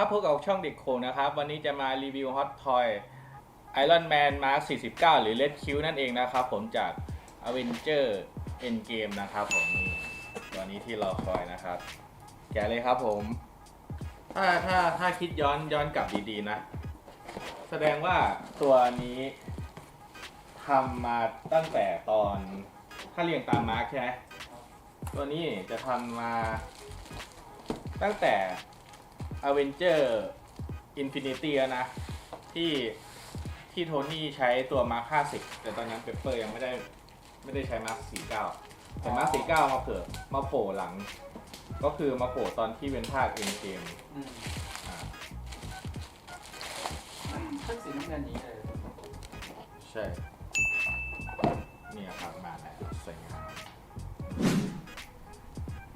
ครับพบกับช่องเด็กโคนะครับ วันนี้จะมารีวิวฮอตทอย Iron Man Mark 49 หรือ Red Q นั่นเองนะครับ ผมจาก Avenger Endgame นะครับผมนี่ตัวนี้ที่เราคอยนะครับ แกะเลยครับผม ถ้าถ้าถ้าคิดย้อนย้อนกลับดีๆนะ แสดงว่าตัวนี้ทำมาตั้งแต่ตอนถ้าเรียงตามมาร์คใช่ไหมตัวนี้จะทำมาตั้งแต่ Avenger Infinity แล้วนะ ที่ที่โทนี่ใช้ตัวมาร์ค50 แต่ตอนนั้นเปเปอร์ยังไม่ได้ไม่ได้ใช้มาร์ค49 แต่มาร์ค49มาเผื่อมาโผล่หลัง ก็คือมาโผล่ตอนที่เป็นภาคเอ็นเกมอืมอ่าชุดสีน้ำเงินนี้เลยใช่เนี่ยครับมาแล้วสวยงาม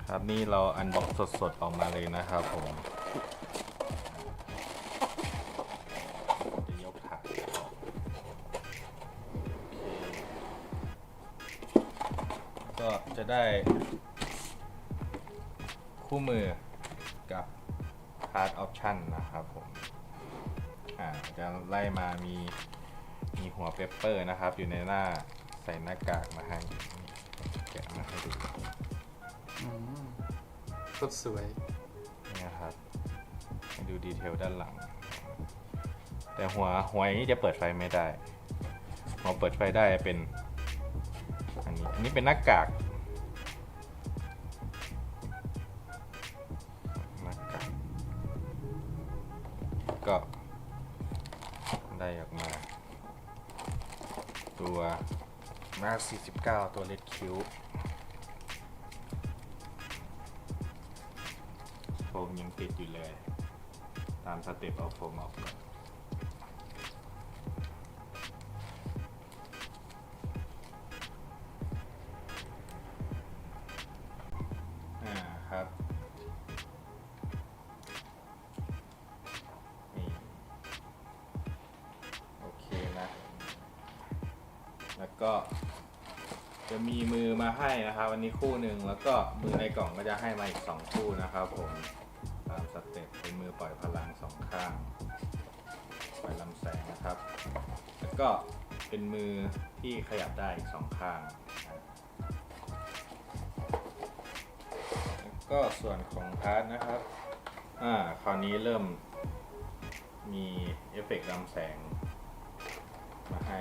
ครับนี่เราอันบ็อกสดๆออกมาเลยนะครับผม จะได้ คู่มือกับ Card Option นะครับผม อ่าจะไล่มามีมีหัวเปปเปอร์นะครับ อยู่ในหน้าใส่หน้ากากมาให้แกะมาให้ดูอืมก็สวยนี่นะครับให้ดูดีเทลด้านหลัง แต่หัวหัวอย่างนี้จะเปิดไฟไม่ได้หัวเปิดไฟได้เป็นอันนี้อันนี้เป็นหน้ากาก ก็ได้ออกมา ตัวมา49 ตัวเล็กคิ้วโฟมยังติดอยู่เลย ตามสเต็ปเอาโฟมออกก่อน แล้วก็ จะมีมือมาให้นะครับวันนี้คู่หนึ่งแล้วก็มือในกล่องก็จะให้มาอีกสองคู่นะครับผมตามสเต็ปเป็นมือปล่อยพลังสองข้างปล่อยลำแสงนะครับ แล้วก็เป็นมือที่ขยับได้อีกสองข้างแล้วก็ส่วนของพาร์ทนะครับอ่าคราวนี้เริ่มมีเอฟเฟกต์ลำแสงมาให้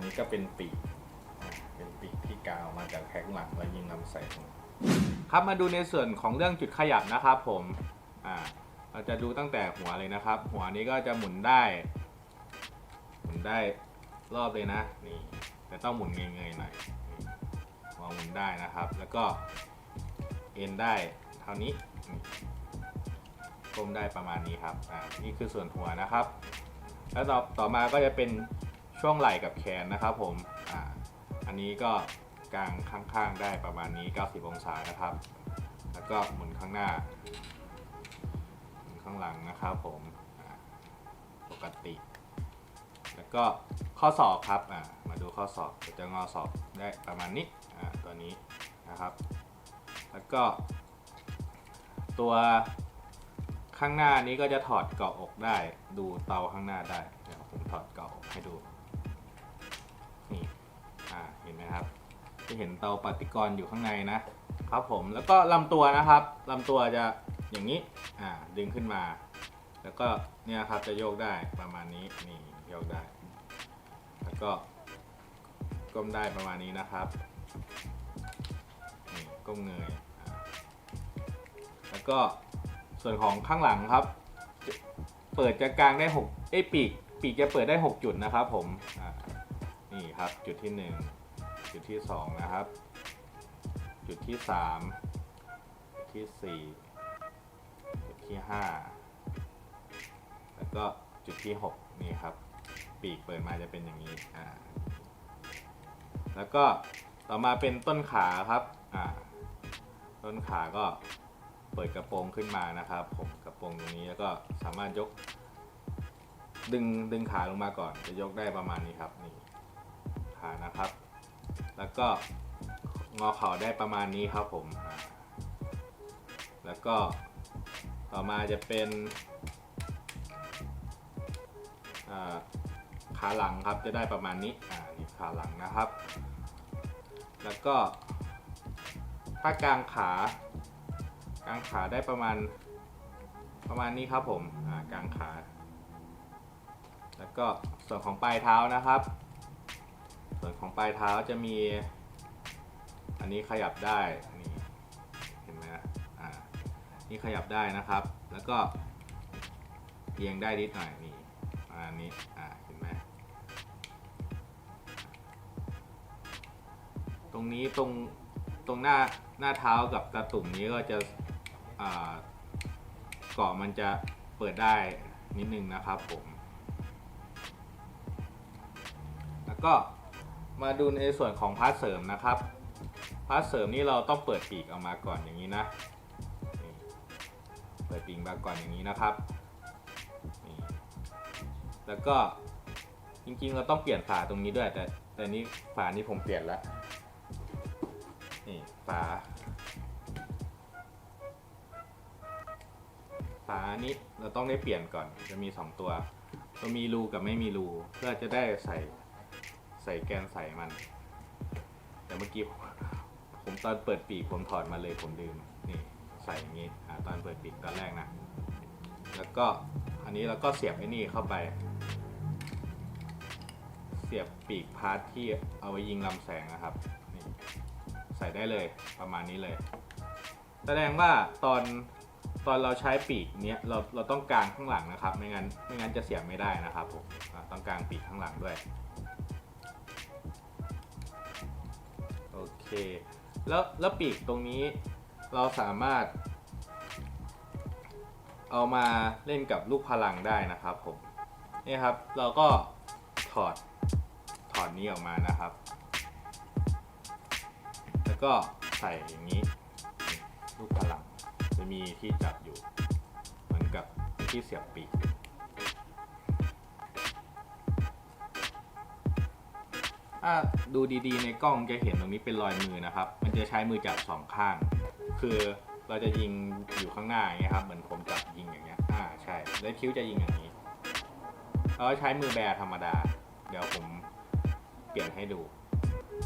นนี้ก็เป็นปีกเป็นปีกที่กาวมาจากแพ็กหลังแล้วยิงลำแสงครับมาดูในส่วนของเรื่องจุดขยับนะครับผมอ่าเราจะดูตั้งแต่หัวเลยนะครับ หัวนี้ก็จะหมุนได้ หมุนได้รอบเลยนะนี่แต่ต้องหมุนเงยๆหน่อยหัวหมุนได้นะครับ แล้วก็เอ็นได้เท่านี้ก้มได้ประมาณนี้ครับอ่านี่คือส่วนหัวนะครับ แล้วต่อต่อมาก็จะเป็น ช่วงไหล่กับแขนนะครับผมอ่าอันนี้ก็กางข้างๆได้ประมาณนี้ 90 องศานะครับ แล้วก็หมุนข้างหน้า หมุนข้างหลังนะครับผมปกติ แล้วก็ข้อศอกครับอ่ามาดูข้อศอกจะงอศอกได้ประมาณนี้อ่าตัวนี้นะครับ แล้วก็ ตัวข้างหน้านี้ก็จะถอดเกาะอกได้ ดูเตาข้างหน้าได้เดี๋ยวผมถอดเกาะอกให้ดู นี่อ่าเห็นไหมครับ จะเห็นเตาปฏิกรณ์อยู่ข้างในนะครับผมแล้วก็ลำตัวนะครับลำตัวจะอย่างนี้อ่าดึงขึ้นมา แล้วก็เนี่ยครับจะโยกได้ประมาณนี้นี่โยกได้ แล้วก็ก้มได้ประมาณนี้นะครับนี่ก้มเงยอ่าแล้วก็ส่วนของข้างหลังครับ เปิดจะกลางได้6เอ้ยปีกปีกจะเปิดได้ 6 จุดนะครับผมอ่า นี่ครับจุดที่ 1 จุดที่ 2 นะครับ จุดที่ 3 จุดที่ 4 จุดที่ 5 แล้วก็จุดที่ 6 นี่ครับ ปีกเปิดมาจะเป็นอย่างนี้อ่าแล้วก็ต่อมาเป็นต้นขาครับอ่าต้นขาก็เปิดกระโปรงขึ้นมานะครับ ผมกระโปรงตรงนี้แล้วก็สามารถยก ดึงดึงขาลงมาก่อนจะยกได้ประมาณนี้ครับนี่ ขานะครับ แล้วก็งอเข่าได้ประมาณนี้ครับผมแล้วก็ต่อมาจะเป็นขาหลังครับจะได้ประมาณนี้อ่านี่ขาหลังนะครับ แล้วก็ถ้ากลางขากลางขาได้ประมาณประมาณนี้ครับผมอ่ากลางขา แล้วก็ส่วนของปลายเท้านะครับ ส่วนของปลายเท้าจะมี อันนี้ขยับได้นี่เห็นไหมฮะอ่านี่ขยับได้นะครับ แล้วก็เอียงได้นิดหน่อยนี่อันนี้อ่าเห็นไหมตรงนี้ตรงตรงหน้าหน้าเท้ากับตาตุ่มนี้ก็จะอ่าเกาะมันจะเปิดได้นิดนึงนะครับผม แล้วก็ มาดูในส่วนของพาร์ทเสริมนะครับ พาร์ทเสริมนี่เราต้องเปิดปีกออกมาก่อนอย่างนี้นะ เปิดปีกมาก่อนอย่างนี้นะครับ แล้วก็จริงๆเราต้องเปลี่ยนฝาตรงนี้ด้วย แต่แต่นี้ฝานี้ผมเปลี่ยนแล้วนี่ฝา ฝานี้เราต้องได้เปลี่ยนก่อนจะมี 2 ตัวตัวมีรูกับไม่มีรูเพื่อจะได้ใส่ ใส่แกนใส่มัน แต่เมื่อกี้ผมตอนเปิดปีกผมถอดมาเลยผมลืมนี่ใส่อย่างนี้อตอนเปิดปีกตอนแรกนะ แล้วก็อันนี้เราก็เสียบไอ้นี่เข้าไป เสียบปีกพาร์ทที่เอาไว้ยิงลำแสงนะครับนี่ใส่ได้เลยประมาณนี้เลย แสดงว่าตอนตอนเราใช้ปีกเนี้ยเราเราต้องกางข้างหลังนะครับ ไม่งั้นไม่งั้นจะเสียบไม่ได้นะครับผมต้องกางปีกข้างหลังด้วย เค แล้วแล้วปีกตรงนี้เราสามารถ เอามาเล่นกับลูกพลังได้นะครับผมนี่ครับเราก็ถอดถอดนี้ออกมานะครับ แล้วก็ใส่อย่างนี้ ลูกพลังจะมีที่จับอยู่ เหมือนกับที่เสียบปีก ถ้าดูดีๆในกล้องจะเห็นตรงนี้เป็นรอยมือนะครับ มันจะใช้มือจับสองข้าง คือเราจะยิงอยู่ข้างหน้าอย่างเงี้ยครับ เหมือนผมจับยิงอย่างเงี้ย อ่าใช่ แล้วคิ้วจะยิงอย่างนี้เราใช้มือแบธรรมดา เดี๋ยวผมเปลี่ยนให้ดู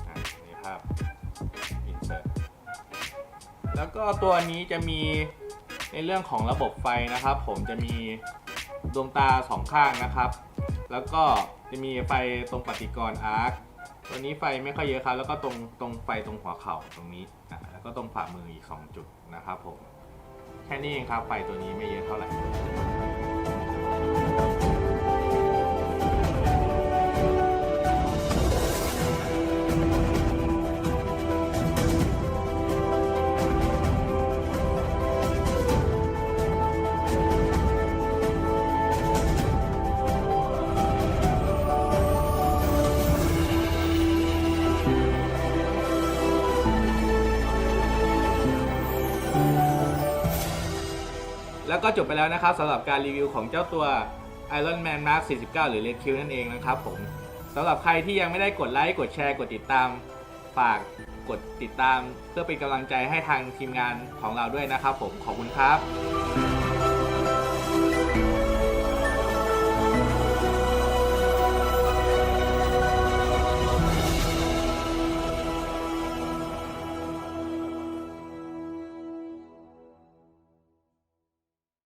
อ่านี่ภาพ insert แล้วก็ตัวนี้จะมีในเรื่องของระบบไฟนะครับ ผมจะมีดวงตาสองข้างนะครับ แล้วก็จะมีไฟตรงปฏิกรณ์อาร์ค ตัวนี้ไฟไม่ค่อยเยอะครับ แล้วก็ตรงตรงไฟตรงหัวเข่าตรงนี้อะแล้วก็ตรงฝ่ามืออีก 2 จุดนะครับผม แค่นี้เองครับ ไฟตัวนี้ไม่เยอะเท่าไหร่ แล้วก็จบไปแล้วนะครับสำหรับการรีวิวของเจ้าตัว Iron Man Mark 49 หรือ Red Q นั่นเองนะครับผมสำหรับใครที่ยังไม่ได้กดไลค์ กดแชร์ กดติดตาม ฝากกดติดตามเพื่อเป็นกำลังใจให้ทางทีมงานของเราด้วยนะครับผมขอบคุณครับ